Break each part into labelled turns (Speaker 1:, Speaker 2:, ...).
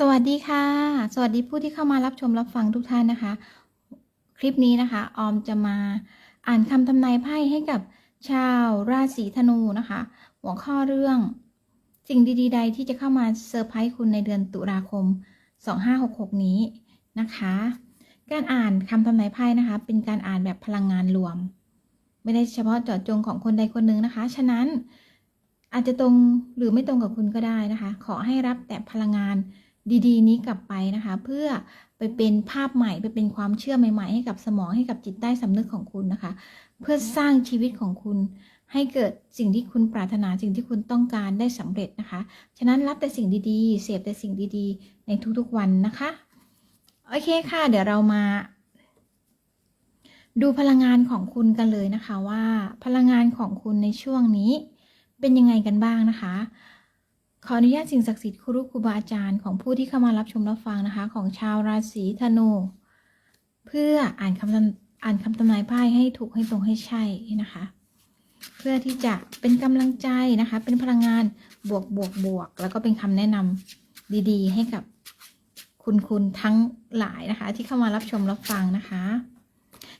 Speaker 1: สวัสดีค่ะ สวัสดีผู้ที่เข้ามารับชมรับฟังทุกท่านนะคะ คลิปนี้นะคะ ออมจะมาอ่านคำทำนายไพ่ให้กับชาวราศีธนูนะคะ หัวข้อเรื่อง สิ่งดีๆใดที่จะเข้ามาเซอร์ไพรส์คุณในเดือนตุลาคม 2566 นี้นะคะ การอ่านคำทำนายไพ่นะคะ เป็นการอ่านแบบพลังงานรวม ไม่ได้เฉพาะเจาะจงของคนใดคนหนึ่งนะคะ ฉะนั้นอาจจะตรงหรือไม่ตรงกับคุณก็ได้นะคะ ขอให้รับแต่พลังงาน ดีๆ นี้กลับไปนะคะ เพื่อไปเป็นภาพใหม่ไปเป็นความเชื่อใหม่ ๆ ให้กับสมองให้กับจิตใต้สำนึกของคุณนะคะ เพื่อสร้างชีวิตของคุณ ให้เกิดสิ่งที่คุณปรารถนาสิ่งที่คุณต้องการได้สำเร็จนะคะ ฉะนั้นรับแต่สิ่งดีๆ เสพแต่สิ่งดีๆ ในทุกๆวันนะคะ โอเคค่ะ เดี๋ยวเรามา ดูพลังงานของคุณกันเลยนะคะว่า พลังงานของคุณในช่วงนี้เป็นยังไงกันบ้างนะคะ ขออนุญาตสิ่งศักดิ์สิทธิ์ครูครูบาอาจารย์ของผู้ที่เข้ามารับชมรับฟังนะคะ ของชาวราศีธนูเพื่ออ่านคำอ่านคำทำนายไพ่ให้ถูกให้ตรงให้ใช่นะคะ เพื่อที่จะเป็นกำลังใจนะคะ เป็นพลังงานบวกบวกบวก แล้วก็เป็นคำแนะนำดีๆ ให้กับคุณคุณทั้งหลายนะคะ ที่เข้ามารับชมรับฟังนะคะ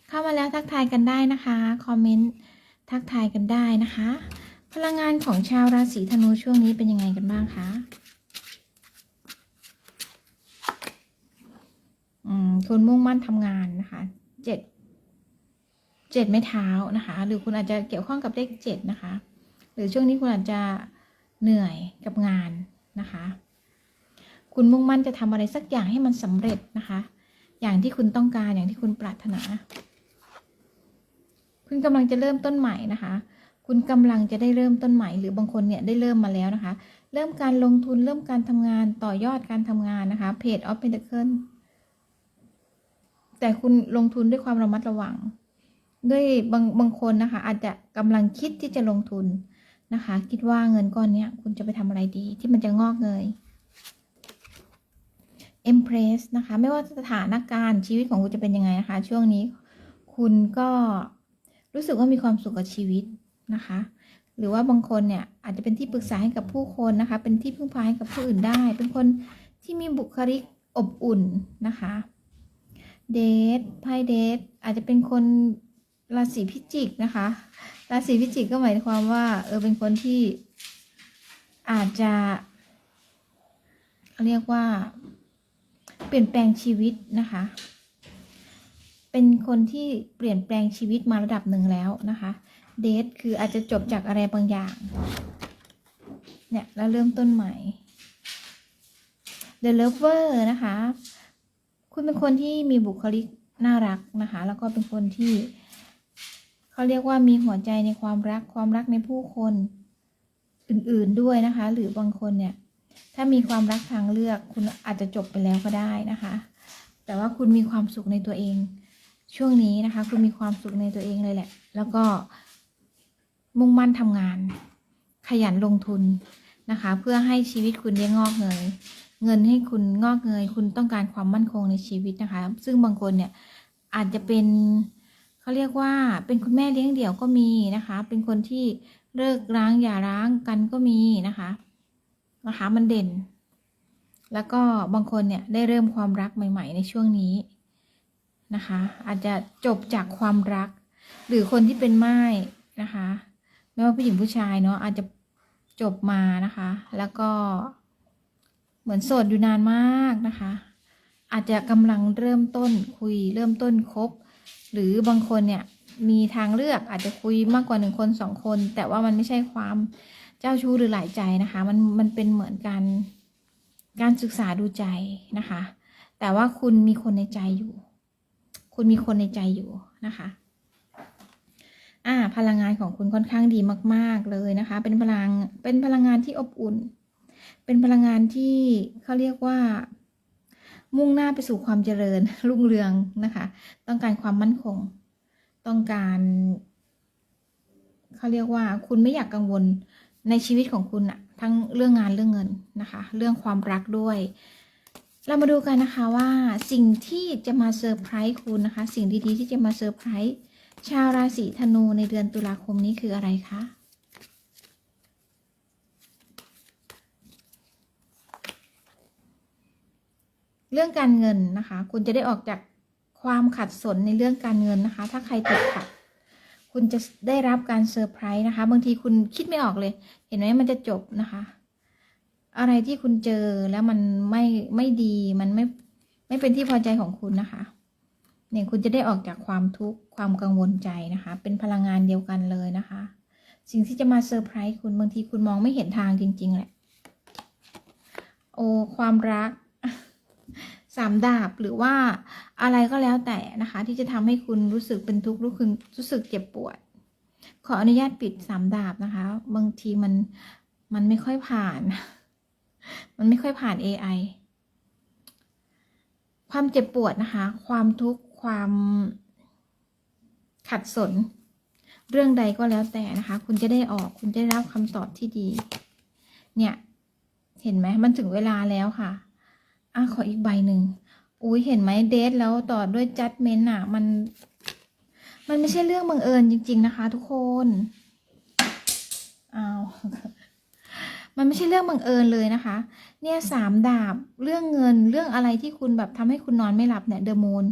Speaker 1: เข้ามาแล้วทักทายกันได้นะคะคอมเมนต์ทักทายกันได้นะคะ พลังงานของชาวราศีธนูช่วงนี้เป็นยังไงกันบ้างคะอืมคุณมุ่งมั่นทำงานนะคะ เจ็ด เจ็ดไม้เท้านะคะ หรือคุณอาจจะเกี่ยวข้องกับเลขเจ็ดนะคะ หรือช่วงนี้คุณอาจจะเหนื่อยกับงานนะคะ คุณมุ่งมั่นจะทำอะไรสักอย่างให้มันสำเร็จนะคะ อย่างที่คุณต้องการอย่างที่คุณปรารถนา คุณกำลังจะเริ่มต้นใหม่นะคะ คุณกำลังจะได้เริ่มต้นใหม่หรือบางคนเนี่ยได้เริ่มมาแล้วนะคะ เริ่มการลงทุนเริ่มการทำงานต่อยอดการทำงานนะคะเพจออฟเพนเคิลแต่คุณลงทุนด้วยความระมัดระวัง ด้วยบางบางคนนะคะ อาจจะกำลังคิดที่จะลงทุนนะคะ คิดว่าเงินก้อนเนี้ยคุณจะไปทำอะไรดี ที่มันจะงอกเงย Empress นะคะ ไม่ว่าสถานการณ์ชีวิตของคุณจะเป็นยังไงนะคะ ช่วงนี้ คุณก็รู้สึกว่ามีความสุขกับชีวิต นะคะ หรือว่าบางคนเนี่ยอาจจะเป็นที่ปรึกษาให้กับผู้คนนะคะ เป็นที่พึ่งพาให้กับผู้อื่นได้ เป็นคนที่มีบุคลิกอบอุ่นนะคะเดทไพ่เดทอาจจะเป็นคนราศีพิจิกนะคะราศีพิจิกก็หมายความว่าเออเป็นคนที่อาจจะเรียกว่า เปลี่ยนแปลงชีวิตนะคะ เป็นคนที่เปลี่ยนแปลงชีวิตมาระดับหนึ่งแล้วนะคะ เดทคืออาจจะจบจากอะไรบางอย่าง เนี่ยแล้วเริ่มต้นใหม่ The Lover นะคะ คุณเป็นคนที่มีบุคลิกน่ารักนะคะ แล้วก็เป็นคนที่ เขาเรียกว่ามีหัวใจในความรักความรักในผู้คนอื่นๆด้วยนะคะ หรือบางคนเนี่ย ถ้ามีความรักทางเลือก คุณอาจจะจบไปแล้วก็ได้นะคะ แต่ว่าคุณมีความสุขในตัวเอง ช่วงนี้นะคะ คุณมีความสุขในตัวเองเลยแหละ แล้วก็ มุ่งมั่นทำงาน ขยันลงทุนนะคะ เพื่อให้ชีวิตคุณได้งอกเงย เงินให้คุณงอกเงย คุณต้องการความมั่นคงในชีวิตนะคะ ซึ่งบางคนเนี่ยอาจจะเป็นเขาเรียกว่าเป็นคุณแม่เลี้ยงเดี่ยวก็มีนะคะ เป็นคนที่เลิกร้างอย่าร้างกันก็มีนะคะนะคะมันเด่น แล้วก็บางคนเนี่ยได้เริ่มความรักใหม่ ๆ ในช่วงนี้นะคะ อาจจะจบจากความรัก หรือคนที่เป็นไม้นะคะ ไม่ว่าผู้หญิงผู้ชายเนาะอาจจะจบมานะคะ แล้วก็เหมือนโสดอยู่นานมากนะคะ อาจจะกำลังเริ่มต้นคุยเริ่มต้นคบ หรือบางคนเนี่ยมีทางเลือกอาจจะคุยมากกว่าหนึ่งคนสองคน แต่ว่ามันไม่ใช่ความเจ้าชู้หรือหลายใจนะคะ มันมันเป็นเหมือนการการศึกษาดูใจนะคะ แต่ว่าคุณมีคนในใจอยู่ คุณมีคนในใจอยู่นะคะ อ่า พลังงานของคุณค่อนข้างดีมาก ๆ เลยนะคะ เป็นพลัง เป็นพลังงานที่อบอุ่น เป็นพลังงานที่เขาเรียกว่า มุ่งหน้าไปสู่ความเจริญ รุ่งเรืองนะคะ ต้องการความมั่นคง ต้องการเขาเรียกว่า คุณไม่อยากกังวลในชีวิตของคุณอะทั้งเรื่องงานเรื่องเงินนะคะ เรื่องความรักด้วย เรามาดูกันนะคะว่าสิ่งที่จะมาเซอร์ไพรส์คุณนะคะ สิ่งดีๆที่จะมาเซอร์ไพรส์ ชาวราศีธนูในเดือนตุลาคมนี้คืออะไรคะเรื่องการเงินนะคะ คุณจะได้ออกจากความขัดสนในเรื่องการเงินนะคะ ถ้าใครติดขัด คุณจะได้รับการเซอร์ไพรส์นะคะ บางทีคุณคิดไม่ออกเลย เห็นไหมมันจะจบนะคะ อะไรที่คุณเจอแล้วมันไม่ไม่ดีมันไม่ไม่เป็นที่พอใจของคุณนะคะ เนี่ยคุณจะได้ออกจากความทุกข์ความกังวลใจนะคะ เป็นพลังงานเดียวกันเลยนะคะ สิ่งที่จะมาเซอร์ไพรส์คุณบางทีคุณมองไม่เห็นทางจริง ๆ แหละ โอ้ความรักสามดาบหรือว่าอะไรก็แล้วแต่นะคะ ที่จะทำให้คุณรู้สึกเป็นทุกข์รู้สึกรู้สึกเจ็บปวด ขออนุญาตปิดสามดาบนะคะ บางทีมันมันไม่ค่อยผ่าน มันไม่ค่อยผ่าน AI ความเจ็บปวดนะคะ ความทุกข์ ความขัดสน เรื่องใดก็แล้วแต่นะคะ คุณจะได้ออกคุณจะได้รับคำตอบที่ดี เนี่ย เห็นไหมมันถึงเวลาแล้วค่ะอะขออีกใบหนึ่งอุ้ยเห็นไหมเดทแล้วต่อด้วยจัดเมนอะมัน มันไม่ใช่เรื่องบังเอิญจริง ๆ นะคะ ทุกคนอ้าวมันไม่ใช่เรื่องบังเอิญเลยนะคะ เนี่ยสามดาบเรื่องเงินเรื่องอะไรที่คุณแบบทำให้คุณนอนไม่หลับเนี่ยเดอะมูน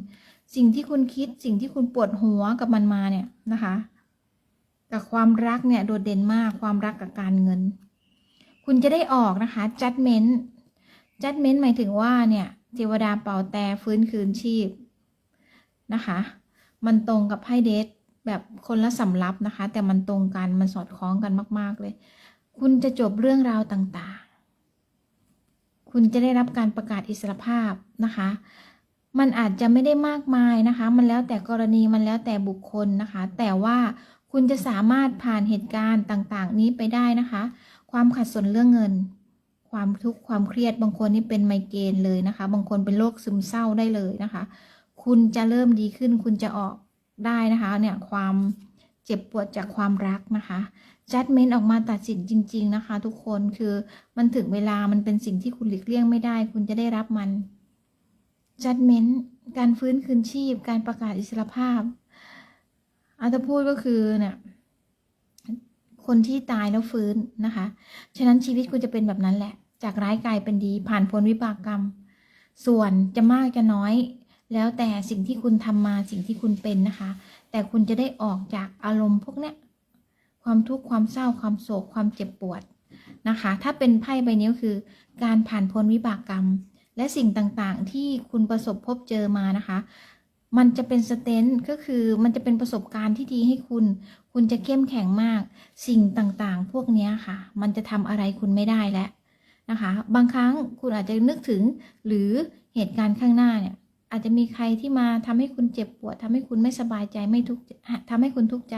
Speaker 1: สิ่งที่คุณคิดสิ่งที่คุณปวดหัวกับมันมาเนี่ยนะคะ กับความรักเนี่ยโดดเด่นมากความรักกับการเงิน คุณจะได้ออกนะคะ judgment judgment หมายถึงว่าเนี่ยเทวดาเป่าแต่ฟื้นคืนชีพนะคะ มันตรงกับไพ่เดทแบบคนละสำรับนะคะ แต่มันตรงกันมันสอดคล้องกันมาก ๆ เลย คุณจะจบเรื่องราวต่างๆ คุณจะได้รับการประกาศอิสรภาพนะคะ มันอาจจะไม่ได้มากมายนะคะ มันแล้วแต่กรณีมันแล้วแต่บุคคลนะคะ แต่ว่าคุณจะสามารถผ่านเหตุการณ์ต่างๆ นี้ไปได้นะคะ ความขัดสนเรื่องเงิน ความทุกข์ความเครียดบางคนนี่เป็นไมเกรนเลยนะคะ บางคนเป็นโรคซึมเศร้าได้เลยนะคะ คุณจะเริ่มดีขึ้น คุณจะออกได้นะคะ เนี่ยความเจ็บปวดจากความรักนะคะจัดเมนออกมาตัดสินจริง ๆ นะคะ ทุกคนคือมันถึงเวลามันเป็นสิ่งที่คุณหลีกเลี่ยงไม่ได้ คุณจะได้รับมัน จัดเมนการฟื้นคืนชีพ การประกาศอิสรภาพอาถ้าพูดก็คือเนี่ยคนที่ตายแล้วฟื้นนะคะ ฉะนั้นชีวิตคุณจะเป็นแบบนั้นแหละ จากร้ายกลายเป็นดีผ่านพ้นวิบากกรรม ส่วนจะมากจะน้อย แล้วแต่สิ่งที่คุณทำมาสิ่งที่คุณเป็นนะคะ แต่คุณจะได้ออกจากอารมณ์พวกเนี้ยความทุกข์ความเศร้าความโศกความเจ็บปวดนะคะ ถ้าเป็นไพ่ใบนี้คือ การผ่านพ้นวิบากกรรม และสิ่งต่างๆ ที่คุณประสบพบเจอมานะคะ มันจะเป็นสเตนต์ก็คือมันจะเป็นประสบการณ์ที่ดีให้คุณ คุณจะเข้มแข็งมาก สิ่งต่างๆ พวกนี้ค่ะ มันจะทำอะไรคุณไม่ได้แล้วนะคะ บางครั้งคุณอาจจะนึกถึงหรือเหตุการณ์ข้างหน้าเนี่ย อาจจะมีใครที่มาทำให้คุณเจ็บปวดทำให้คุณไม่สบายใจไม่ทุกข์ทำให้คุณทุกข์ใจ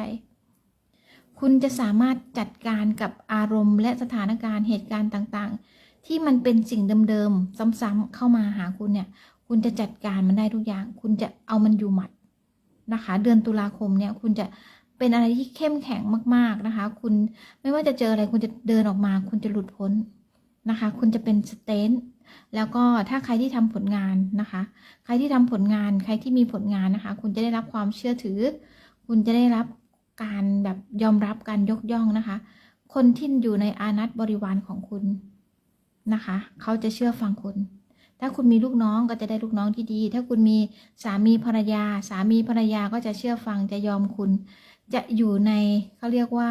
Speaker 1: คุณจะสามารถจัดการกับอารมณ์และสถานการณ์เหตุการณ์ต่างๆ ที่มันเป็นสิ่งเดิมๆซ้ำๆเข้ามาหาคุณเนี่ย คุณจะจัดการมันได้ทุกอย่าง คุณจะเอามันอยู่หมัดนะคะ เดือนตุลาคมเนี่ย คุณจะเป็นอะไรที่เข้มแข็งมาก ๆนะคะ คุณไม่ว่าจะเจออะไรคุณจะเดินออกมา คุณจะหลุดพ้นนะคะ คุณจะเป็นสเตนแล้วก็ถ้าใครที่ทำผลงานนะคะ ใครที่ทำผลงาน ใครที่มีผลงานนะคะ คุณจะได้รับความเชื่อถือ คุณจะได้รับการแบบยอมรับการยกย่องนะคะ คนที่อยู่ในอานัตบริวารของคุณ นะคะ เขาจะเชื่อฟังคุณ ถ้าคุณมีลูกน้องก็จะได้ลูกน้องที่ดี ถ้าคุณมีสามีภรรยา สามีภรรยาก็จะเชื่อฟังจะยอมคุณ จะอยู่ในเขาเรียกว่า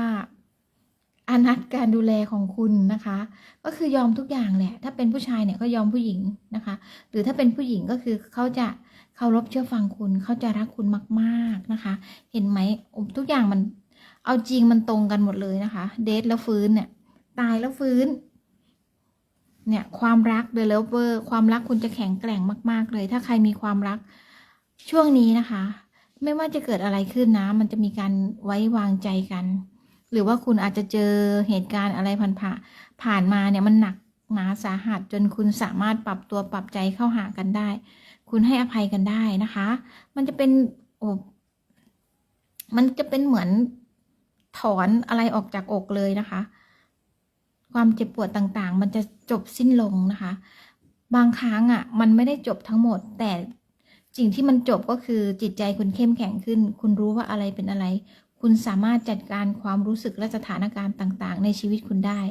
Speaker 1: อานัตการดูแลของคุณนะคะ ก็คือยอมทุกอย่างแหละ ถ้าเป็นผู้ชายเนี่ยก็ยอมผู้หญิงนะคะ หรือถ้าเป็นผู้หญิงก็คือเขาจะเคารพเชื่อฟังคุณ เขาจะรักคุณมากๆนะคะ เห็นไหมทุกอย่างมัน เอาจริงมันตรงกันหมดเลยนะคะ เดทแล้วฟื้นเนี่ย ตายแล้วฟื้น เนี่ยความรักเดลเวอร์ความรักคุณจะแข็งแกร่งมาก ๆ เลย ถ้าใครมีความรักช่วงนี้นะคะ ไม่ว่าจะเกิดอะไรขึ้นนะ มันจะมีการไว้วางใจกัน หรือว่าคุณอาจจะเจอเหตุการณ์อะไรผ่านผ่าผ่านมาเนี่ยมันหนักหนาสาหัสจนคุณสามารถปรับตัวปรับใจเข้าหากันได้ คุณให้อภัยกันได้นะคะ มันจะเป็นโอ้มันจะเป็นเหมือนถอนอะไรออกจากอกเลยนะคะ ความเจ็บปวดต่างๆ มันจะจบสิ้นลงนะคะ บางครั้งอะ มันไม่ได้จบทั้งหมด แต่สิ่งที่มันจบก็คือจิตใจคุณเข้มแข็งขึ้น คุณรู้ว่าอะไรเป็นอะไร คุณสามารถจัดการความรู้สึกและสถานการณ์ต่างๆ ในชีวิตคุณได้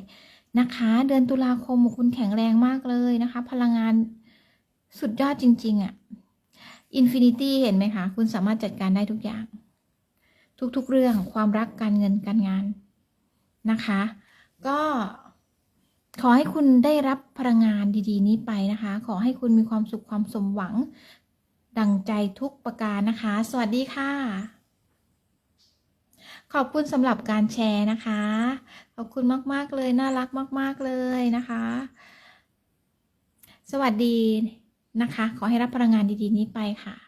Speaker 1: นะคะ เดือนตุลาคมคุณแข็งแรงมากเลยนะคะ พลังงานสุดยอดจริง ๆอะ่ะอินฟินิตี้เห็นไหมคะ คุณสามารถจัดการได้ทุกอย่าง ทุกๆเรื่องความรักการเงินการงานนะคะ ก็ ขอให้คุณได้รับพลังงานดีๆ นี้ไปนะคะ ขอให้คุณมีความสุขความสมหวัง ดังใจทุกประการนะคะ สวัสดีค่ะ ขอบคุณสำหรับการแชร์นะคะ ขอบคุณมากๆเลย น่ารักมาก ๆเลยนะคะ สวัสดีนะคะ ขอให้รับพลังงานดีๆ นี้ไปค่ะ